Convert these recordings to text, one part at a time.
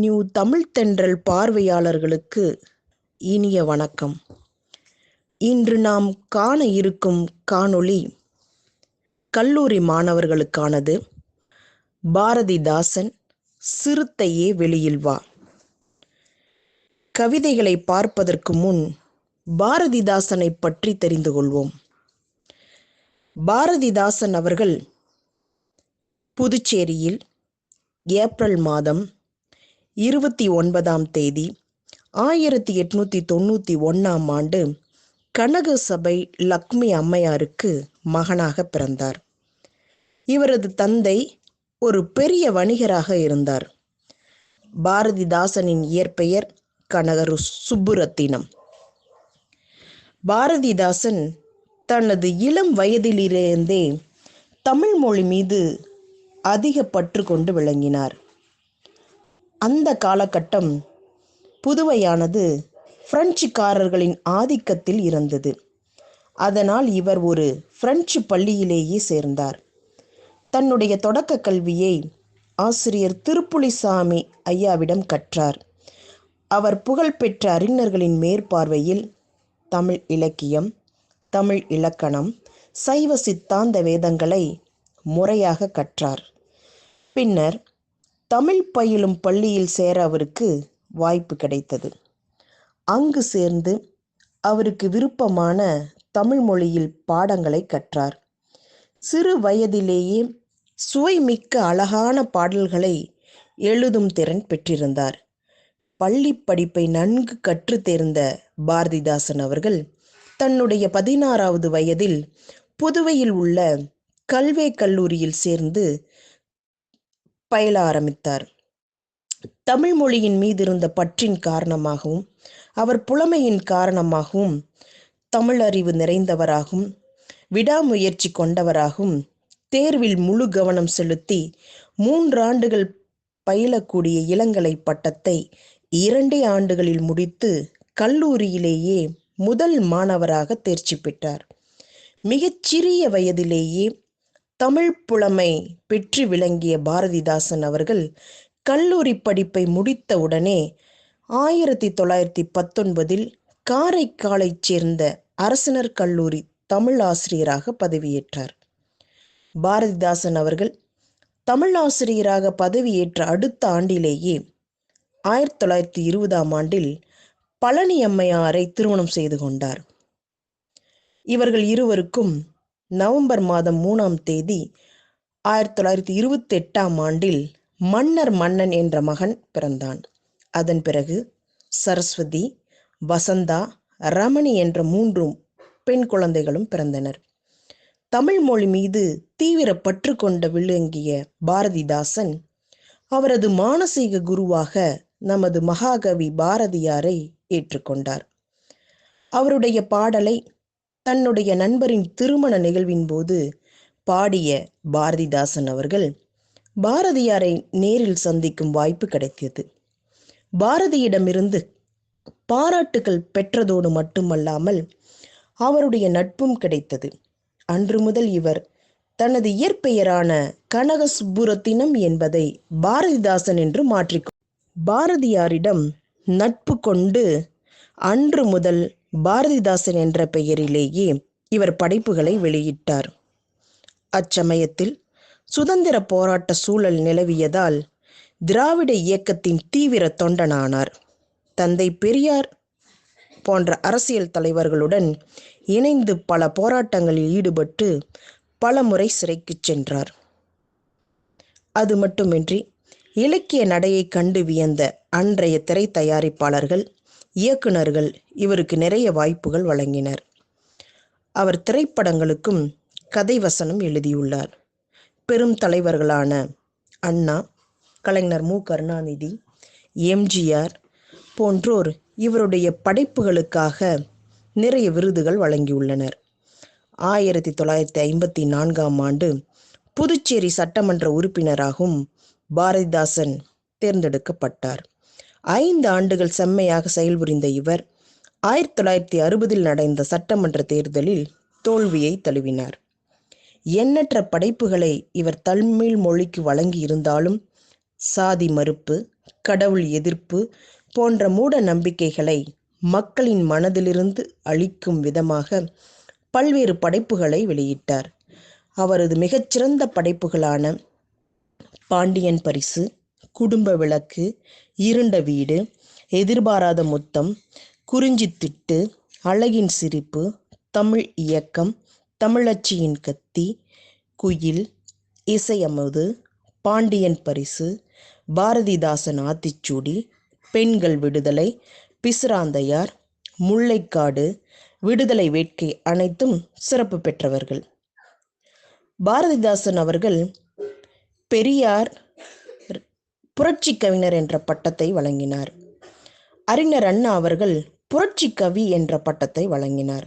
New Tamil தென்றல் பார்வையாளர்களுக்கு இனிய வணக்கம். இன்று நாம் காண இருக்கும் காணொளி கல்லூரி மாணவர்களுக்கானது. பாரதிதாசன் சிறுத்தையே வெளியில் வா. கவிதைகளை பார்ப்பதற்கு முன் பாரதிதாசனை பற்றி தெரிந்து கொள்வோம். பாரதிதாசன் அவர்கள் புதுச்சேரியில் ஏப்ரல் மாதம் இருபத்தி ஒன்பதாம் தேதி ஆயிரத்தி எட்நூத்தி தொண்ணூத்தி ஒன்னாம் ஆண்டு கனக சபை லக்ஷ்மி அம்மையாருக்கு மகனாக பிறந்தார். இவரது தந்தை ஒரு பெரிய வணிகராக இருந்தார். பாரதிதாசனின் இயற்பெயர் கனகரு சுப்புரத்தினம். பாரதிதாசன் தனது இளம் வயதிலிருந்தே தமிழ் மொழி மீது அதிக பற்று கொண்டு விளங்கினார். அந்த காலகட்டம் புதுவையானது பிரெஞ்சுக்காரர்களின் ஆதிக்கத்தில் இருந்தது. அதனால் இவர் ஒரு பிரெஞ்சு பள்ளியிலேயே சேர்ந்தார். தன்னுடைய தொடக்க கல்வியை ஆசிரியர் திருப்புலிசாமி ஐயாவிடம் கற்றார். அவர் புகழ்பெற்ற அறிஞர்களின் மேற்பார்வையில் தமிழ் இலக்கியம் தமிழ் இலக்கணம் சைவ சித்தாந்த வேதங்களை முறையாக கற்றார். பின்னர் தமிழ் பயிலும் பள்ளியில் சேர அவருக்கு வாய்ப்பு கிடைத்தது. அங்கு சேர்ந்து அவருக்கு விருப்பமான தமிழ் மொழியில் பாடங்களை கற்றார். சிறு வயதிலேயே சுவைமிக்க அழகான பாடல்களை எழுதும் திறன் பெற்றிருந்தார். பள்ளி படிப்பை நன்கு கற்று தேர்ந்த பாரதிதாசன் அவர்கள் தன்னுடைய பதினாறாவது வயதில் புதுவையில் உள்ள கல்வே கல்லூரியில் சேர்ந்து பயில ஆரம்பித்தார். தமிழ் மொழியின் மீது இருந்த பற்றின் காரணமாகவும் அவர் புலமையின் காரணமாகவும் தமிழ் அறிவு நிறைந்தவராகவும் விடாமுயற்சி கொண்டவராகவும் தேர்வில் முழு கவனம் செலுத்தி மூன்றாண்டுகள் பயிலக்கூடிய இளங்கலை பட்டத்தை இரண்டே ஆண்டுகளில் முடித்து கல்லூரியிலேயே முதல் மாணவராக தேர்ச்சி பெற்றார். மிகச்சிறிய வயதிலேயே தமிழ் புலமை பெற்று விளங்கிய பாரதிதாசன் அவர்கள் கல்லூரி படிப்பை முடித்தவுடனே ஆயிரத்தி தொள்ளாயிரத்தி பத்தொன்பதில் காரைக்காலைச் சேர்ந்த அரசினர் கல்லூரி தமிழ் ஆசிரியராக பதவியேற்றார். பாரதிதாசன் அவர்கள் தமிழ் ஆசிரியராக பதவியேற்ற அடுத்த ஆண்டிலேயே ஆயிரத்தி தொள்ளாயிரத்தி இருபதாம் ஆண்டில் பழனி அம்மையாரை திருமணம் செய்து கொண்டார். இவர்கள் இருவருக்கும் நவம்பர் மாதம் மூணாம் தேதி ஆயிரத்தி தொள்ளாயிரத்தி இருபத்தி எட்டாம் ஆண்டில் மன்னர் மன்னன் என்ற மகன் பிறந்தான். அதன் பிறகு சரஸ்வதி வசந்தா ரமணி என்ற மூன்றும் பெண் குழந்தைகளும் பிறந்தனர். தமிழ் மொழி மீது தீவிர பற்று கொண்ட விளங்கிய பாரதிதாசன் அவரது மானசீக குருவாக நமது மகாகவி பாரதியாரை ஏற்றுக்கொண்டார். அவருடைய பாடலை தன்னுடைய நண்பரின் திருமண நிகழ்வின் போது பாடிய பாரதிதாசன் அவர்கள் பாரதியாரை நேரில் சந்திக்கும் வாய்ப்பு கிடைத்தது. பாரதியிடமிருந்து பாராட்டுகள் பெற்றதோடு மட்டுமல்லாமல் அவருடைய நட்பும் கிடைத்தது. அன்று முதல் இவர் தனது இயற்பெயரான கனகசுப்புரத்தினம் என்பதை பாரதிதாசன் என்று மாற்றிக் பாரதியாரிடம் நட்பு கொண்டு அன்று முதல் பாரதிதாசன் என்ற பெயரிலேயே இவர் படைப்புகளை வெளியிட்டார். அச்சமயத்தில் சுதந்திர போராட்ட சூழல் நிலவியதால் திராவிட இயக்கத்தின் தீவிர தொண்டனானார். தந்தை பெரியார் போன்ற அரசியல் தலைவர்களுடன் இணைந்து பல போராட்டங்களில் ஈடுபட்டு பல முறை சிறைக்கு சென்றார். அது மட்டுமின்றி இலக்கிய நடையை கண்டு வியந்த அன்றைய திரை தயாரிப்பாளர்கள் இயக்குனர்கள் இவருக்கு நிறைய வாய்ப்புகள் வழங்கினர். அவர் திரைப்படங்களுக்கும் கதை வசனம் எழுதியுள்ளார். பெரும் தலைவர்களான அண்ணா கலைஞர் மு. கருணாநிதி எம்ஜிஆர் போன்றோர் இவருடைய படைப்புகளுக்காக நிறைய விருதுகள் வழங்கியுள்ளனர். ஆயிரத்தி தொள்ளாயிரத்தி ஐம்பத்தி நான்காம் ஆண்டு புதுச்சேரி சட்டமன்ற உறுப்பினராகவும் பாரதிதாசன் தேர்ந்தெடுக்கப்பட்டார். ஐந்து ஆண்டுகள் செம்மையாக செயல்புரிந்த இவர் ஆயிரத்தி தொள்ளாயிரத்தி அறுபதில் நடந்த சட்டமன்ற தேர்தலில் தோல்வியை தழுவினார். எண்ணற்ற படைப்புகளை இவர் தமிழ் மொழிக்கு வழங்கி இருந்தாலும் சாதி மறுப்பு கடவுள் எதிர்ப்பு போன்ற மூட நம்பிக்கைகளை மக்களின் மனதிலிருந்து அழிக்கும் விதமாக பல்வேறு படைப்புகளை வெளியிட்டார். அவரது மிகச்சிறந்த படைப்புகளான பாண்டியன் பரிசு குடும்ப விளக்கு இருண்ட வீடு எதிர்பாராத முத்தம் குறிஞ்சி திட்டு அழகின் சிரிப்பு தமிழ் இயக்கம் தமிழச்சியின் கத்தி குயில் இசையமுது பாண்டியன் பரிசு பாரதிதாசன் ஆத்திச்சூடி பெண்கள் விடுதலை பிசிராந்தையார் முல்லைக்காடு விடுதலை வேட்கை அனைத்தும் சிறப்பு பெற்றவர்கள். பாரதிதாசன் அவர்கள் பெரியார் புரட்சி கவிஞர் என்ற பட்டத்தை வழங்கினார். அறிஞர் அண்ணா அவர்கள் புரட்சி கவி என்ற பட்டத்தை வழங்கினார்.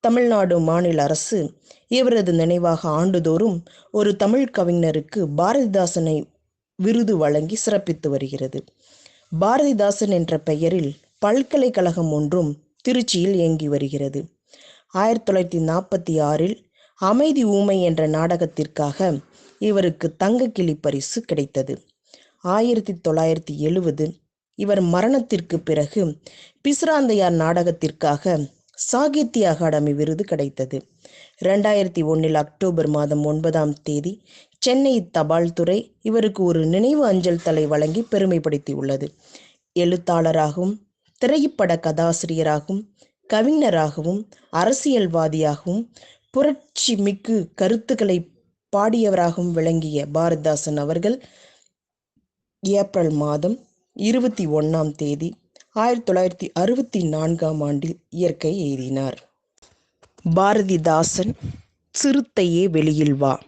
தமிழ்நாடு மாநில அரசு இவரது நினைவாக ஆண்டுதோறும் ஒரு தமிழ் கவிஞருக்கு பாரதிதாசனை விருது வழங்கி சிறப்பித்து வருகிறது. பாரதிதாசன் என்ற பெயரில் பல்கலைக்கழகம் ஒன்றும் திருச்சியில் இயங்கி வருகிறது. ஆயிரத்தி தொள்ளாயிரத்தி நாற்பத்தி ஆறில் அமைதி ஊமை என்ற நாடகத்திற்காக இவருக்கு தங்கக்கிளி பரிசு கிடைத்தது. ஆயிரத்தி தொள்ளாயிரத்தி எழுவது இவர் மரணத்திற்கு பிறகு பிசுராந்தையார் நாடகத்திற்காக சாகித்ய அகாடமி விருது கிடைத்தது. ரெண்டாயிரத்தி ஒன்றில் அக்டோபர் மாதம் ஒன்பதாம் தேதி சென்னை தபால் துறை இவருக்கு ஒரு நினைவு அஞ்சல் தலை வழங்கி பெருமைப்படுத்தியுள்ளது. எழுத்தாளராகவும் திரைப்பட கதாசிரியராகவும் கவிஞராகவும் அரசியல்வாதியாகவும் புரட்சி மிக்கு கருத்துக்களை பாடியவராகவும் விளங்கிய பாரதிதாசன் அவர்கள் ஏப்ரல் மாதம் இருபத்தி ஒன்றாம் தேதி ஆயிரத்தி தொள்ளாயிரத்தி அறுபத்தி நான்காம் ஆண்டில் இயற்கை எய்தினார் பாரதிதாசன் சிறுத்தையே வெளியில் வா.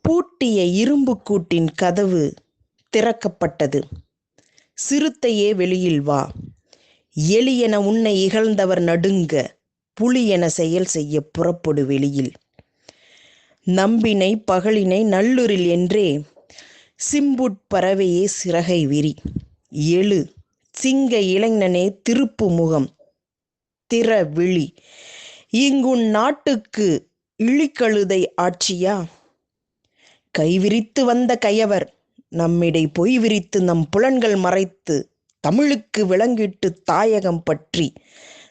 பூட்டிய இரும்பு கூட்டின் கதவு திறக்கப்பட்டது. சிறுத்தையே வெளியில் வா. எலியென உன்னை இகழ்ந்தவர் நடுங்க புலி என செயல் செய்ய புறப்படு வெளியில். நம்பினை பகலினை நல்லுரில் என்றே சிம்புட்பறவையே சிறகை விரி. எழு சிங்க இளைஞனே திருப்பு முகம். திற விழி இங்குன் நாட்டுக்கு இழிக்கழுதை ஆட்சியா? கைவிரித்து வந்த கயவர் நம்மிடை பொய் விரித்து நம் புலன்கள் மறைத்து தமிழுக்கு விளங்கிட்டு தாயகம் பற்றி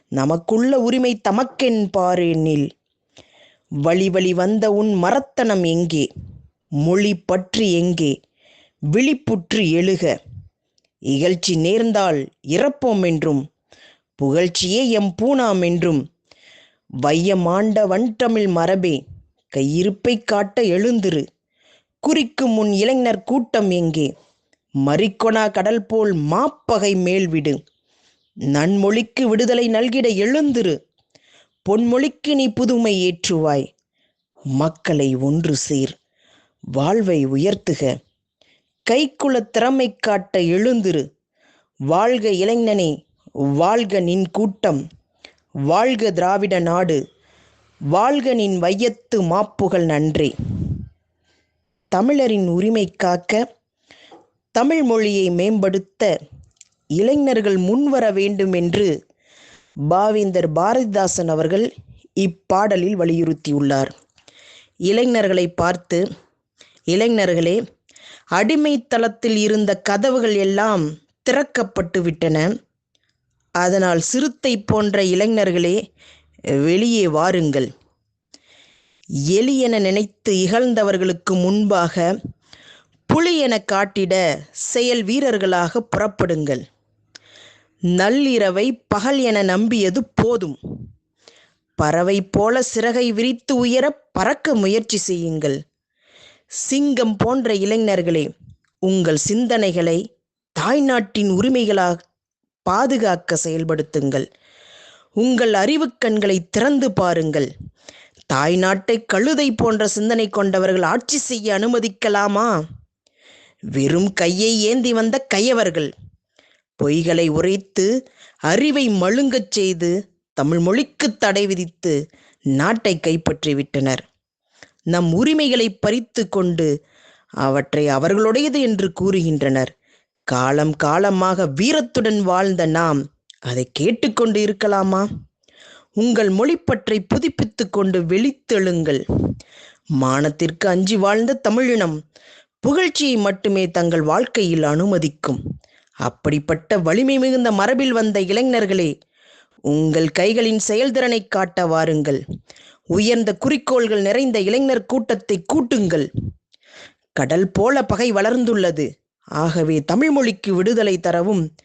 நமக்குள்ள உரிமை தமக்கென் பாரேனில் வழி வழி வந்த உன் மரத்தனம் எங்கே? மொழி பற்றி எங்கே? விழிப்புற்று எழுக. இகழ்ச்சி நேர்ந்தால் இறப்போம் என்றும் புகழ்ச்சியே எம் பூணாம் என்றும். வையமாண்ட வன்தமிழ் மரபே கையிருப்பை காட்ட எழுந்திரு. குறிக்கும் முன் இளைஞர் கூட்டம் எங்கே? மறிக்கொணா கடல் போல் மாப்பகை மேல்விடு. நன்மொழிக்கு விடுதலை நல்கிட எழுந்திரு. பொன்மொழிக்கு நீ புதுமை ஏற்றுவாய். மக்களை ஒன்று சேர் வாழ்வை உயர்த்துக. கைக்குல திறமை காட்ட எழுந்திரு. வாழ்க இளைஞனே வாழ்க நின் கூட்டம் வாழ்க திராவிட நாடு வாழ்க நின் வையத்து மாப்புகள் நன்றே. தமிழரின் உரிமை காக்க தமிழ் மொழியை மேம்படுத்த இளைஞர்கள் முன்வர வேண்டும் என்று பாவேந்தர் பாரதிதாசன் அவர்கள் இப்பாடலில் வலியுறுத்தியுள்ளார். இளைஞர்களை பார்த்து இளைஞர்களே அடிமைத்தளத்தில் இருந்த கதவுகள் எல்லாம் திறக்கப்பட்டு விட்டன. அதனால் சிறுத்தை போன்ற இளைஞர்களே வெளியே வாருங்கள். எலி என நினைத்து இகழ்ந்தவர்களுக்கு முன்பாக புலி என காட்டிட செயல் வீரர்களாக புறப்படுங்கள். நள்ளிரவை பகல் என நம்பியது போதும். பறவை போல சிறகை விரித்து உயர பறக்க முயற்சி செய்யுங்கள். சிங்கம் போன்ற இளைஞர்களே உங்கள் சிந்தனைகளை தாய்நாட்டின் உரிமைகளாக பாதுகாக்க செயல்படுத்துங்கள். உங்கள் அறிவு கண்களை திறந்து பாருங்கள். தாய்நாட்டை கழுதை போன்ற சிந்தனை கொண்டவர்கள் ஆட்சி செய்ய அனுமதிக்கலாமா? வெறும் கையை ஏந்தி வந்த கையவர்கள் பொய்களை உரைத்து அறிவை மழுங்கச் செய்து தமிழ் மொழிக்கு தடை விதித்து நாட்டை கைப்பற்றி விட்டனர் நம் உரிமைகளை பறித்து கொண்டு அவற்றை அவர்களுடையது என்று கூறுகின்றனர். காலம் காலமாக வீரத்துடன் வாழ்ந்த நாம் அதை கேட்டுக்கொண்டு இருக்கலாமா? உங்கள் மொழிப்பற்றை புதுப்பித்து கொண்டு வெளித்தெழுங்கள் மானத்திற்கு அஞ்சி வாழ்ந்த தமிழினம் புகழ்ச்சியை மட்டுமே தங்கள் வாழ்க்கையில் அனுமதிக்கும். அப்படிப்பட்ட வலிமை மிகுந்த மரபில் வந்த இளைஞர்களே உங்கள் கைகளின் செயல்திறனை காட்ட வாருங்கள். உயர்ந்த குறிக்கோள்கள் நிறைந்த இளைஞர் கூட்டத்தை கூட்டுங்கள். கடல் போல பகை வளர்ந்துள்ளது. ஆகவே தமிழ்மொழிக்கு விடுதலை தரவும்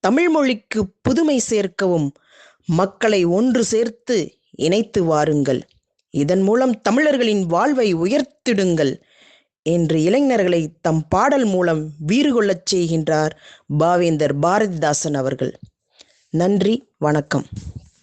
தமிழ்மொழிக்கு புதுமை சேர்க்கவும் மக்களை ஒன்று சேர்த்து இணைத்து வாருங்கள். இதன் மூலம் தமிழர்களின் வாழ்வை உயர்த்திடுங்கள் என்று இளைஞர்களை தம் பாடல் மூலம் வீறு கொள்ளச் செய்கின்றார் பாவேந்தர் பாரதிதாசன் அவர்கள். நன்றி வணக்கம்.